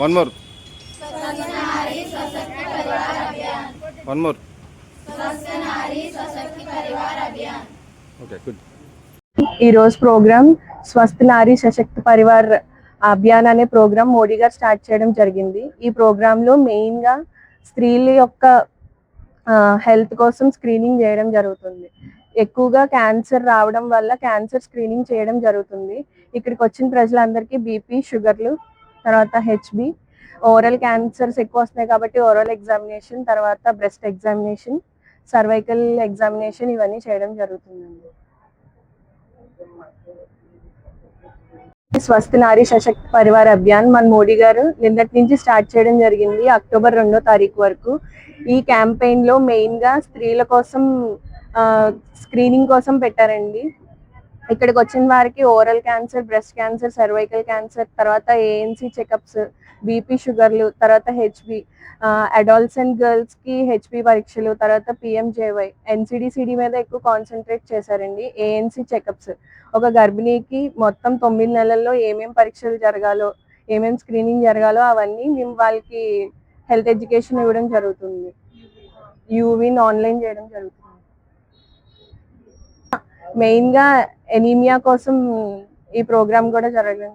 One more one more okay good ఈ రోజు programme స్వస్థ నారీ సశక్త పరివార్ అభియాన్ అనే ప్రోగ్రామ్ మోడీ గారు స్టార్ట్ చేయడం జరిగింది. ఈ ప్రోగ్రామ్లో మెయిన్గా స్త్రీల యొక్క హెల్త్ కోసం స్క్రీనింగ్ చేయడం జరుగుతుంది. ఎక్కువగా క్యాన్సర్ రావడం వల్ల క్యాన్సర్ స్క్రీనింగ్ చేయడం జరుగుతుంది. ఇక్కడికి వచ్చిన ప్రజలందరికీ బీపీ షుగర్లు తర్వాత హెచ్బి ఓరల్ క్యాన్సర్స్ ఎక్కువ వస్తున్నాయి కాబట్టి ఓరల్ ఎగ్జామినేషన్ తర్వాత బ్రెస్ట్ ఎగ్జామినేషన్ సర్వైకల్ ఎగ్జామినేషన్ ఇవన్నీ చేయడం జరుగుతుందండి. స్వస్థ నారీ సశక్త పరివార్ అభియాన్ మన మోడీ గారు నిన్నటి నుంచి స్టార్ట్ చేయడం జరిగింది అక్టోబర్ రెండో తారీఖు వరకు. ఈ క్యాంపెయిన్లో మెయిన్గా స్త్రీల కోసం స్క్రీనింగ్ కోసం పెట్టారండి. ఇక్కడికి వచ్చిన వారికి oral cancer breast cancer cervical cancer తర్వాత ఏఎన్సీ చెకప్స్ బీపీ షుగర్లు తర్వాత హెచ్బి అడాల్సెంట్ గర్ల్స్కి హెచ్పి పరీక్షలు తర్వాత పిఎంజేవై ఎన్సిడిసిడి మీద ఎక్కువ కాన్సన్ట్రేట్ చేశారండి. ఏఎన్సీ చెకప్స్ ఒక గర్భిణీకి మొత్తం తొమ్మిది నెలల్లో ఏమేం పరీక్షలు జరగాలో ఏమేం స్క్రీనింగ్ జరగాలో అవన్నీ మేము వాళ్ళకి హెల్త్ ఎడ్యుకేషన్ ఇవ్వడం జరుగుతుంది. యూవిన్ ఆన్లైన్ చేయడం జరుగుతుంది. మెయిన్గా ఎనీమియా కోసం ఈ ప్రోగ్రామ్ కూడా జరగడం